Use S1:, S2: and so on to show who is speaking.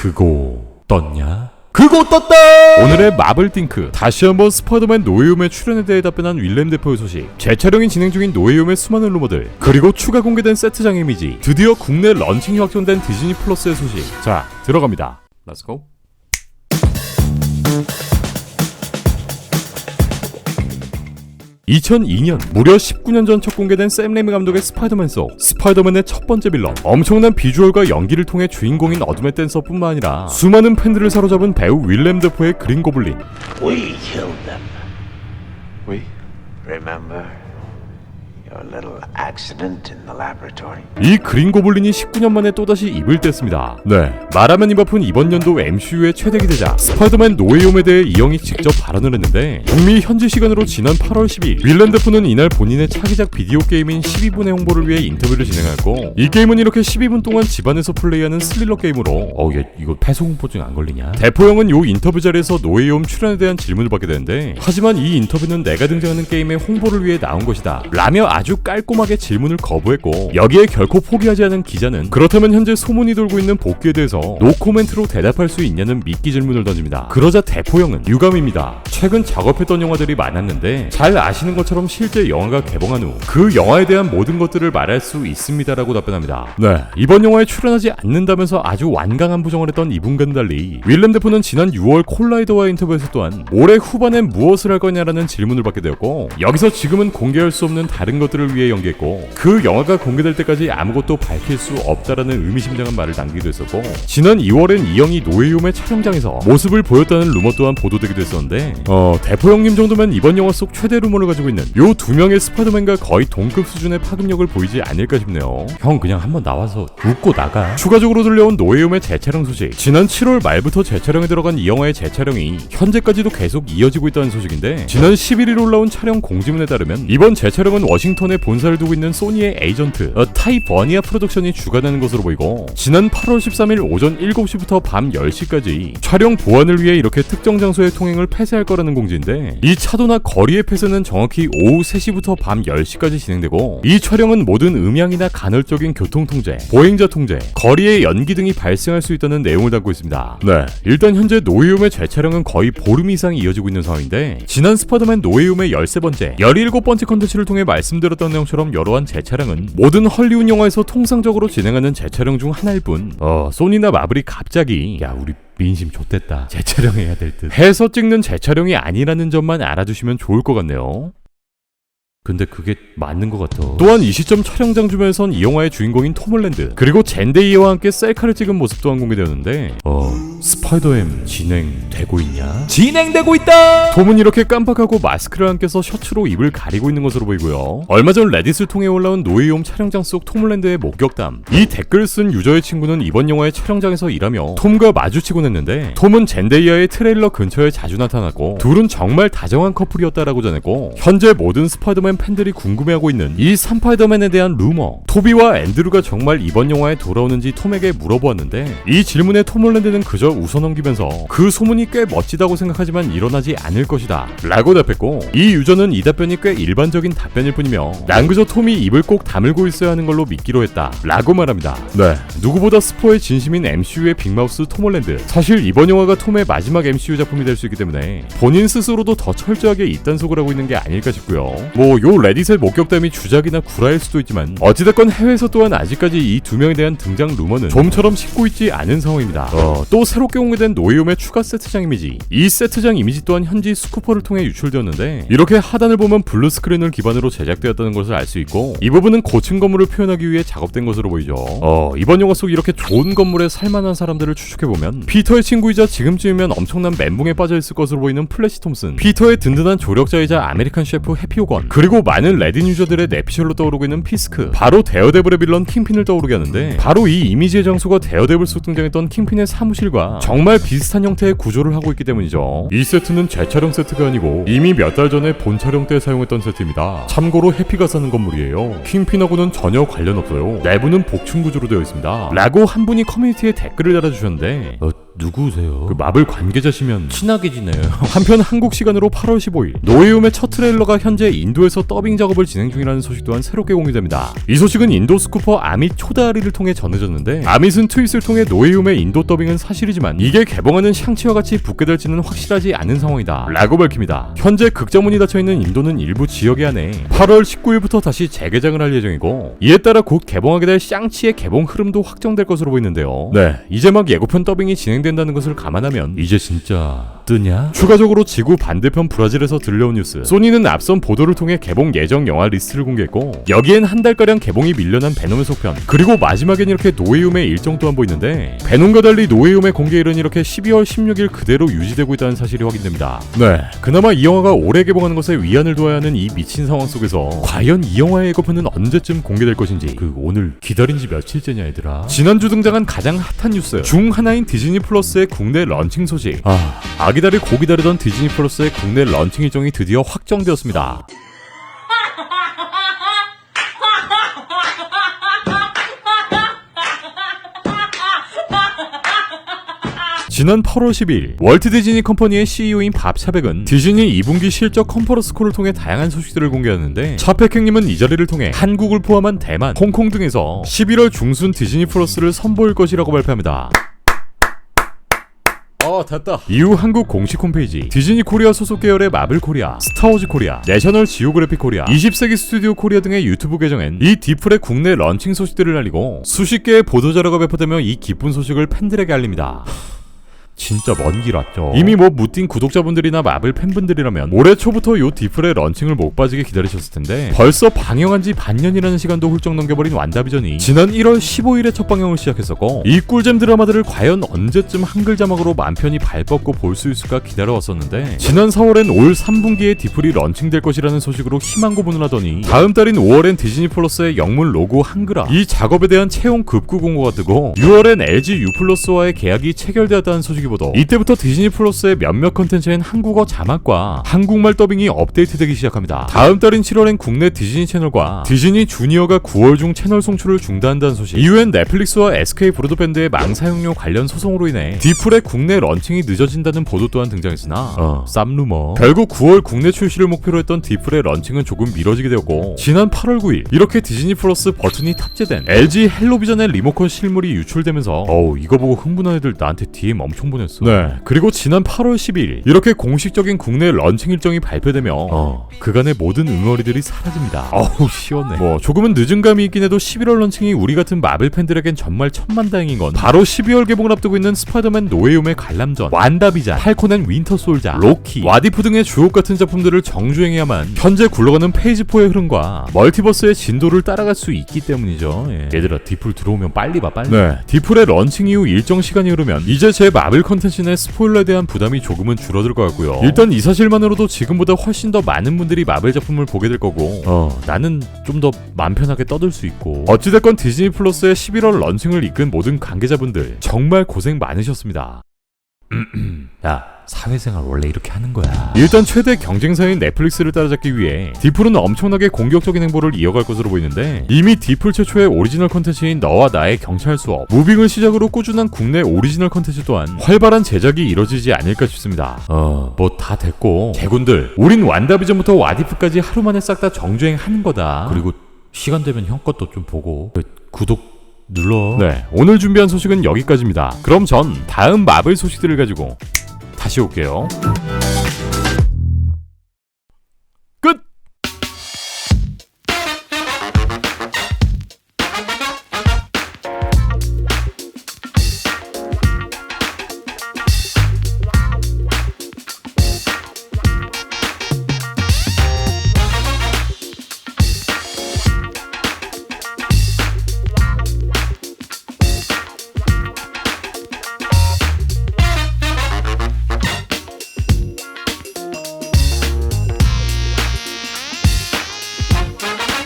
S1: 그거 떴냐?
S2: 그거 떴다!
S1: 오늘의 마블 띵크. 다시 한번 스파이더맨 노웨이홈의 출연에 대해 답변한 윌렘 데포의 소식. 재촬영이 진행 중인 노웨이홈의 수많은 루머들 그리고 추가 공개된 세트장 이미지. 드디어 국내 런칭이 확정된 디즈니 플러스의 소식. 자 들어갑니다. 렛츠고 2002년 무려 19년 전 첫 공개된 샘 레미 감독의 스파이더맨 속 스파이더맨의 첫 번째 빌런 엄청난 비주얼과 연기를 통해 주인공인 어둠의 댄서뿐만 아니라 수많은 팬들을 사로잡은 배우 윌렘 데포의 그린 고블린
S3: We killed them.
S4: We?
S3: Remember
S1: 이 그린 고블린이 19년 만에 또다시 입을 뗐습니다. 네, 말하면 입 아픈 이번 연도 MCU의 최대 기 대작 스파이더맨 노웨이홈에 대해 이 형이 직접 발언을 했는데 북미 현지 시간으로 지난 8월 10일 윌렌 데프는 이날 본인의 차기작 비디오 게임인 12분의 홍보를 위해 인터뷰를 진행했고 이 게임은 이렇게 12분 동안 집안에서 플레이하는 스릴러 게임으로 어, 얘 이거 폐소공포증 안 걸리냐? 대포 형은 요 인터뷰 자리에서 노웨이홈 출연에 대한 질문을 받게 되는데 하지만 이 인터뷰는 내가 등장하는 게임의 홍보를 위해 나온 것이다 라며 아주 깔끔하게 질문을 거부했고 여기에 결코 포기하지 않은 기자는 그렇다면 현재 소문이 돌고 있는 복귀에 대해서 노코멘트로 대답할 수 있냐는 미끼 질문을 던집니다. 그러자 대포 형은 유감입니다. 최근 작업했던 영화들이 많았는데 잘 아시는 것처럼 실제 영화가 개봉한 후 그 영화에 대한 모든 것들을 말할 수 있습니다라고 답변합니다. 네, 이번 영화에 출연하지 않는다면서 아주 완강한 부정을 했던 이분과는 달리 윌렘 데포는 지난 6월 콜라이더와 인터뷰에서 또한 올해 후반엔 무엇을 할 거냐라는 질문을 받게 되었고 여기서 지금은 공개할 수 없는 다른 것 들을 위해 연기했고 그 영화가 공개될 때까지 아무것도 밝힐 수 없다라는 의미심장한 말을 남기기도 했었고 지난 2월엔 이 형이 노웨이홈의 촬영장에서 모습을 보였다는 루머 또한 보도되기도 했었는데 어 대포 형님 정도면 이번 영화 속 최대 루머를 가지고 있는 요 두 명의 스파이더맨과 거의 동급 수준의 파급력을 보이지 않을까 싶네요. 형 그냥 한번 나와서 웃고 나가. 추가적으로 들려온 노웨이홈의 재촬영 소식. 지난 7월 말부터 재촬영에 들어간 이 영화의 재촬영이 현재까지도 계속 이어지고 있다는 소식인데 지난 11일 올라온 촬영 공지문에 따르면 이번 재촬영은 워싱턴 에 본사를 두고 있는 소니의 에이전트 어, 타이버니아 프로덕션이 주관하는 것으로 보이고 지난 8월 13일 오전 7시부터 밤 10시까지 촬영 보완을 위해 이렇게 특정 장소의 통행을 폐쇄할 거라는 공지인데 이 차도나 거리의 폐쇄는 정확히 오후 3시부터 밤 10시까지 진행되고 이 촬영은 모든 음향이나 간헐적인 교통 통제, 보행자 통제, 거리의 연기 등이 발생할 수 있다는 내용을 담고 있습니다. 네, 일단 현재 노웨이홈의 재촬영은 거의 보름 이상 이어지고 있는 상황인데 지난 스파이더맨 노웨이홈의 13번째, 17번째 컨텐츠를 통해 말씀드렸 던 내용처럼 여러한 재촬영은 모든 헐리우드 영화에서 통상적으로 진행하는 재촬영 중 하나일 뿐 어, 소니나 마블이 갑자기 야 우리 민심 좋댔다 재촬영해야 될 듯 해서 찍는 재촬영이 아니라는 점만 알아두시면 좋을 것 같네요. 근데 그게 맞는 것 같아. 또한 이 시점 촬영장 주변에선 이 영화의 주인공인 톰 홀랜드 그리고 젠데이와 함께 셀카를 찍은 모습 또한 공개되었는데 어 스파이더엠 진행되고 있냐?
S2: 진행되고 있다!
S1: 톰은 이렇게 깜빡하고 마스크를 안 껴서 셔츠로 입을 가리고 있는 것으로 보이고요. 얼마 전 레딧을 통해 올라온 노웨이홈 촬영장 속 톰홀랜드의 목격담. 이 댓글 쓴 유저의 친구는 이번 영화의 촬영장에서 일하며 톰과 마주치곤 했는데 톰은 젠데이아의 트레일러 근처에 자주 나타났고 둘은 정말 다정한 커플이었다라고 전했고 현재 모든 스파이더맨 팬들이 궁금해하고 있는 이 스파이더맨에 대한 루머. 토비와 앤드루가 정말 이번 영화에 돌아오는지 톰에게 물어보았는데 이 질문에 톰 홀랜드는 그저 웃어넘기면서 그 소문이 꽤 멋지다고 생각하지만 일어나지 않을 것이다. 라고 답했고 이 유저는 이 답변이 꽤 일반적인 답변일 뿐이며 난 그저 톰이 입을 꼭 다물고 있어야 하는 걸로 믿기로 했다. 라고 말합니다. 네. 누구보다 스포의 진심인 MCU의 빅마우스 톰 홀랜드. 사실 이번 영화가 톰의 마지막 MCU 작품이 될 수 있기 때문에 본인 스스로도 더 철저하게 입단속을 하고 있는 게 아닐까 싶고요. 뭐 요 레딧의 목격담이 주작이나 구라일 수도 있지만 어찌됐건 해외에서 또한 아직까지 이 두 명에 대한 등장 루머는 좀처럼 식고 있지 않은 상황입니다. 어, 또 새롭게 공개된 노이움의 추가 세트장 이미지. 이 세트장 이미지 또한 현지 스쿠퍼를 통해 유출되었는데 이렇게 하단을 보면 블루 스크린을 기반으로 제작되었다는 것을 알 수 있고 이 부분은 고층 건물을 표현하기 위해 작업된 것으로 보이죠. 어, 이번 영화 속 이렇게 좋은 건물에 살만한 사람들을 추측해보면 피터의 친구이자 지금쯤이면 엄청난 멘붕에 빠져있을 것으로 보이는 플래시 톰슨 피터의 든든한 조력자이자 아메리칸 셰프 해피오건 그리고 많은 레딘 유저들의 내피셜로 떠오르고 있는 피스크 바로 데어데블의 빌런 킹핀을 떠오르게 하는데 바로 이 이미지의 장소가 데어데블 속 등장했던 킹핀의 사무실과 정말 비슷한 형태의 구조를 하고 있기 때문이죠. 이 세트는 재촬영 세트가 아니고 이미 몇 달 전에 본 촬영 때 사용했던 세트입니다. 참고로 해피가 사는 건물이에요. 킹핀하고는 전혀 관련 없어요. 내부는 복층 구조로 되어 있습니다. 라고 한 분이 커뮤니티에 댓글을 달아주셨는데 어, 누구세요? 그 마블 관계자시면 친하게 지내요 한편 한국 시간으로 8월 15일 노웨이홈의 첫 트레일러가 현재 인도에서 더빙 작업을 진행 중이라는 소식 또한 새롭게 공개됩니다. 이 소식은 인도 스쿠퍼 아밋 초다리를 통해 전해졌는데 아밋은 트윗을 통해 노에움의 인도 더빙은 사실이지만 이게 개봉하는 샹치와 같이 붙게 될지는 확실하지 않은 상황이다 라고 밝힙니다. 현재 극장문이 닫혀있는 인도는 일부 지역에 한해 8월 19일부터 다시 재개장을 할 예정이고 이에 따라 곧 개봉하게 될 샹치의 개봉 흐름도 확정될 것으로 보이는데요. 네, 이제 막 예고편 더빙이 진행 된다는 것을 감안하면 이제 진짜 뜨냐? 추가적으로 지구 반대편 브라질에서 들려온 뉴스. 소니는 앞선 보도를 통해 개봉 예정 영화 리스트를 공개했고 여기엔 한 달가량 개봉이 밀려난 베놈의 속편. 그리고 마지막엔 이렇게 노웨이움의 일정 또한 보이는데 베놈과 달리 노웨이움의 공개일은 이렇게 12월 16일 그대로 유지되고 있다는 사실이 확인됩니다. 네, 그나마 이 영화가 올해 개봉하는 것에 위안을 두어야 하는 이 미친 상황 속에서 과연 이 영화의 예고편은 언제쯤 공개될 것인지. 그 오늘 기다린 지 며칠째냐 얘들아? 지난주 등장한 가장 핫한 뉴스. 중 하나인 디즈니 플러스의 국내 런칭 소식. 아 아기다리 고기다리던 디즈니 플러스의 국내 런칭 일정이 드디어 확정되었습니다 지난 8월 10일 월트 디즈니 컴퍼니의 CEO인 밥 차백은 디즈니 2분기 실적 컨퍼런스 콜을 통해 다양한 소식들을 공개하는데 차백행님은 이 자리를 통해 한국을 포함한 대만, 홍콩 등에서 11월 중순 디즈니 플러스를 선보일 것이라고 발표합니다. 어 됐다. 이후 한국 공식 홈페이지 디즈니 코리아 소속 계열의 마블 코리아 스타워즈 코리아 내셔널 지오그래픽 코리아 20세기 스튜디오 코리아 등의 유튜브 계정엔 이 디플의 국내 런칭 소식들을 알리고 수십 개의 보도 자료가 배포되며 이 기쁜 소식을 팬들에게 알립니다 진짜 먼 길 왔죠. 이미 뭐 무띵 구독자분들이나 마블 팬분들이라면 올해 초부터 요 디플의 런칭을 못 빠지게 기다리셨을 텐데 벌써 방영한 지 반년이라는 시간도 훌쩍 넘겨버린 완다비전이 지난 1월 15일에 첫 방영을 시작했었고 이 꿀잼 드라마들을 과연 언제쯤 한글 자막으로 맘 편히 발벗고 볼 수 있을까 기다려왔었는데 지난 4월엔 올 3분기에 디플이 런칭될 것이라는 소식으로 희망 고문을 하더니 다음 달인 5월엔 디즈니 플러스의 영문 로고 한글화 이 작업에 대한 채용 급구 공고가 뜨고 6월엔 LG U 플러스와의 계약이 체결되었다는 소식이 보도. 이때부터 디즈니 플러스의 몇몇 컨텐츠엔 한국어 자막과 한국말 더빙이 업데이트되기 시작합니다. 다음 달인 7월엔 국내 디즈니 채널과 디즈니 주니어가 9월 중 채널 송출을 중단한다는 소식. 이후엔 넷플릭스와 SK 브로드밴드의 망 사용료 관련 소송으로 인해 디플의 국내 런칭이 늦어진다는 보도 또한 등장했으나 어, 쌈루머. 결국 9월 국내 출시를 목표로 했던 디플의 런칭은 조금 미뤄지게 되었고 지난 8월 9일 이렇게 디즈니 플러스 버튼이 탑재된 LG 헬로비전의 리모컨 실물이 유출되면서 어우 이거 보고 흥분한 애들 나한테 DM 엄청 보냈어 네. 그리고 지난 8월 10일 이렇게 공식적인 국내 런칭 일정이 발표되며 어, 그간의 모든 응어리들이 사라집니다. 어우 시원해. 뭐 조금은 늦은 감이 있긴 해도 11월 런칭이 우리 같은 마블 팬들에겐 정말 천만다행인 건 바로 12월 개봉을 앞두고 있는 스파이더맨 노웨이움의 관람전 완다비자 팔콘 앤 윈터 솔자 로키 와디프 등의 주옥 같은 작품들을 정주행해야만 현재 굴러가는 페이지 4의 흐름과 멀티버스의 진도를 따라갈 수 있기 때문이죠. 예. 얘들아 디플 들어오면 빨리 봐 빨리. 네. 디플의 런칭 이후 일정 시간이 흐르면 이제 제 마블 컨텐츠 내 스포일러에 대한 부담이 조금은 줄어들 것 같고요. 일단 이 사실만으로도 지금보다 훨씬 더 많은 분들이 마블 작품을 보게 될 거고 어 나는 좀 더 맘 편하게 떠들 수 있고. 어찌됐건 디즈니 플러스의 11월 런칭을 이끈 모든 관계자분들 정말 고생 많으셨습니다. 야 사회생활 원래 이렇게 하는 거야. 일단 최대 경쟁사인 넷플릭스를 따라잡기 위해 디플은 엄청나게 공격적인 행보를 이어갈 것으로 보이는데 이미 디플 최초의 오리지널 컨텐츠인 너와 나의 경찰 수업 무빙을 시작으로 꾸준한 국내 오리지널 컨텐츠 또한 활발한 제작이 이뤄지지 않을까 싶습니다. 어 뭐 다 됐고. 개군들 우린 완다비전부터 와디프까지 하루 만에 싹 다 정주행하는 거다. 그리고 시간 되면 형 것도 좀 보고. 그 구독 눌러. 네, 오늘 준비한 소식은 여기까지입니다. 그럼 전 다음 마블 소식들을 가지고 다시 올게요.